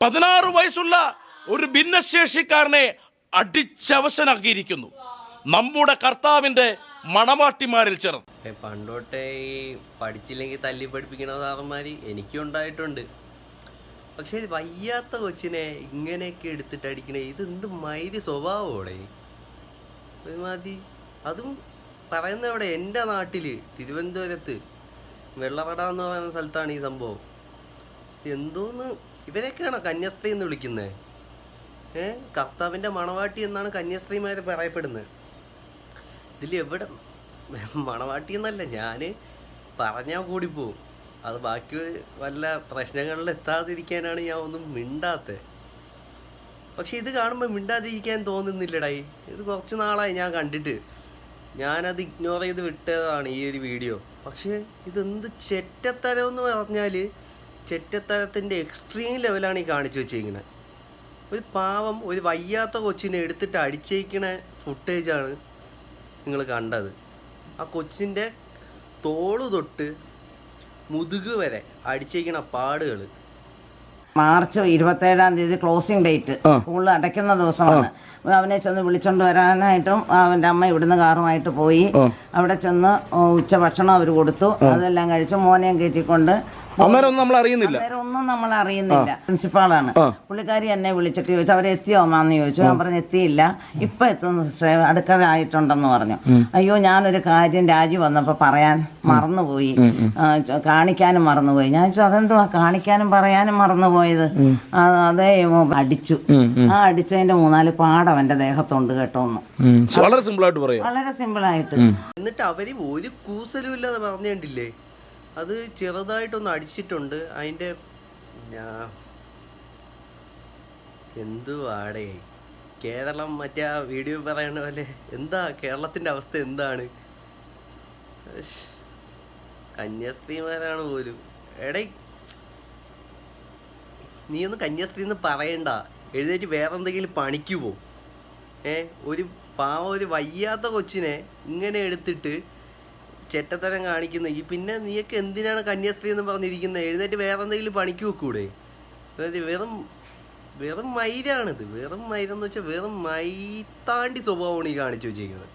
പതിനാറ് വയസ്സുള്ള ഒരു ഭിന്നശേഷിക്കാരനെ അടിച്ചവശനാക്കിയിരിക്കുന്നു. നമ്മുടെ കർത്താവിന്റെ മണമാട്ടിമാരിൽ ചേർന്ന്. പണ്ടോട്ടേ ഈ പഠിച്ചില്ലെങ്കിൽ തല്ലി പഠിപ്പിക്കുന്ന സാറന്മാര് എനിക്കും ഉണ്ടായിട്ടുണ്ട്. പക്ഷേ വയ്യാത്ത കൊച്ചിനെ ഇങ്ങനെയൊക്കെ എടുത്തിട്ട് അടിക്കണേ ഇത് എന്ത് മൈതി സ്വഭാവോടെ ഒരുമാതിരി അതും പറയുന്ന എവിടെ? എന്റെ നാട്ടിൽ തിരുവനന്തപുരത്ത്. വെള്ളറട എന്ന് പറയുന്ന സ്ഥലത്താണ് ഈ സംഭവം. എന്തോന്ന്? ഇവരൊക്കെയാണ് കന്യാസ്ത്രീ എന്ന് വിളിക്കുന്നത് ഏ? കർത്താവിന്റെ മണവാട്ടി എന്നാണ് കന്യാസ്ത്രീമാരെ പറയപ്പെടുന്നത്. ഇതിൽ എവിടെ? മണവാട്ടി എന്നല്ല ഞാൻ പറഞ്ഞാൽ കൂടി പോവും അത് ബാക്കി വല്ല പ്രശ്നങ്ങളിൽ എത്താതിരിക്കാനാണ് ഞാൻ ഒന്നും മിണ്ടാത്തത് പക്ഷെ ഇത് കാണുമ്പോൾ മിണ്ടാതിരിക്കാൻ തോന്നുന്നില്ലടായി ഇത് കുറച്ച് നാളായി ഞാൻ കണ്ടിട്ട്. ഞാനത് ഇഗ്നോർ ചെയ്ത് വിട്ടതാണ് ഈ ഒരു വീഡിയോ പക്ഷേ ഇതെന്ത് ചെറ്റത്തരം എന്ന് പറഞ്ഞാൽ ചെറ്റത്തരത്തിന്റെ എക്സ്ട്രീം ലെവലാണ് ഈ കാണിച്ചു വെച്ചിരിക്കുന്നത് ഒരു പാവം ഒരു വയ്യാത്ത കൊച്ചിനെ എടുത്തിട്ട് അടിച്ചേക്കണ ഫുട്ടേജാണ് നിങ്ങൾ കണ്ടത്. ആ കൊച്ചിന്റെ തോൾ തൊട്ട് മുതുക് വരെ അടിച്ചേക്കണ പാടുകൾ മാർച്ച് ഇരുപത്തേഴാം തീയതി ക്ലോസിംഗ് ഡേറ്റ്. സ്കൂളിൽ അടയ്ക്കുന്ന ദിവസമാണ്. അവനെ ചെന്ന് വിളിച്ചോണ്ട് വരാനായിട്ടും അവന്റെ അമ്മ ഇവിടുന്ന് കാറുമായിട്ട് പോയി. അവിടെ ചെന്ന് ഉച്ച ഭക്ഷണം അവർ കൊടുത്തു അതെല്ലാം കഴിച്ച് മോനെയും കയറ്റിക്കൊണ്ട് അന്നേരമൊന്നും നമ്മൾ അറിയുന്നില്ല. ഒന്നും നമ്മൾ അറിയുന്നില്ല. പ്രിൻസിപ്പാളാണ്. പുള്ളിക്കാരി എന്നെ വിളിച്ചിട്ട് ചോദിച്ചു അവരെ എത്തിയോ അമ്മാന്ന് ചോദിച്ചു. ഞാൻ പറഞ്ഞു എത്തിയില്ല. ഇപ്പൊ എത്തുന്ന സിസ്റ്ററെ അടുക്കളായിട്ടുണ്ടെന്ന് പറഞ്ഞു. അയ്യോ ഞാനൊരു കാര്യം രാജി വന്നപ്പോ പറയാൻ മറന്നുപോയി. കാണിക്കാനും മറന്നുപോയി. ഞാൻ ചോദിച്ചു അതെന്തുവാ? കാണിക്കാനും പറയാനും മറന്നുപോയത്? അതേ അടിച്ചു. ആ അടിച്ചതിന്റെ മൂന്നാൽ പാടം എന്റെ ദേഹത്തുണ്ട് കേട്ടോ ഒന്ന് വളരെ സിമ്പിൾ ആയിട്ട് പറയാം. വളരെ സിമ്പിളായിട്ട്. എന്നിട്ട് അവർ ഒരു കൂസലും ഇല്ലാതെ പറഞ്ഞിട്ടില്ലേ അത് ചെറുതായിട്ടൊന്ന് അടിച്ചിട്ടുണ്ട്. അതിന്റെ എന്തുവാടേ? കേരളം മറ്റേ ആ വീഡിയോ പറയണ പോലെ എന്താ? കേരളത്തിന്റെ അവസ്ഥ എന്താണ്. കന്യാസ്ത്രീമാരാണ് പോലും. എടേ നീ ഒന്ന് കന്യാസ്ത്രീ എന്ന് പറയണ്ട. എഴുന്നേറ്റ് വേറെ എന്തെങ്കിലും പണിക്ക് പോ. ഏ ഒരു പാവ ഒരു വയ്യാത്ത കൊച്ചിനെ ഇങ്ങനെ എടുത്തിട്ട് ചെറ്റത്തരം കാണിക്കുന്ന. ഈ പിന്നെ നീയൊക്കെ എന്തിനാണ് കന്യാസ്ത്രീ എന്ന് പറഞ്ഞിരിക്കുന്നത്? എഴുന്നേറ്റ് വേറെ എന്തെങ്കിലും പണിക്ക് വെക്കൂടെ? അതായത് വെറും വെറും മൈരാണിത്. വെറും മൈരെന്ന് വെച്ചാൽ വെറും മൈത്താണ്ടി സ്വഭാവമാണ് ഈ കാണിച്ചു വെച്ചിരിക്കുന്നത്.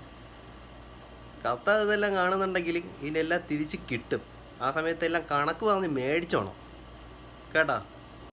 കർത്താവ് ഇതെല്ലാം കാണുന്നുണ്ടെങ്കിൽ ഇതിനെല്ലാം തിരിച്ച് കിട്ടും. ആ സമയത്തെല്ലാം കണക്ക് പറഞ്ഞ് മേടിച്ചോണം. കേട്ടാ?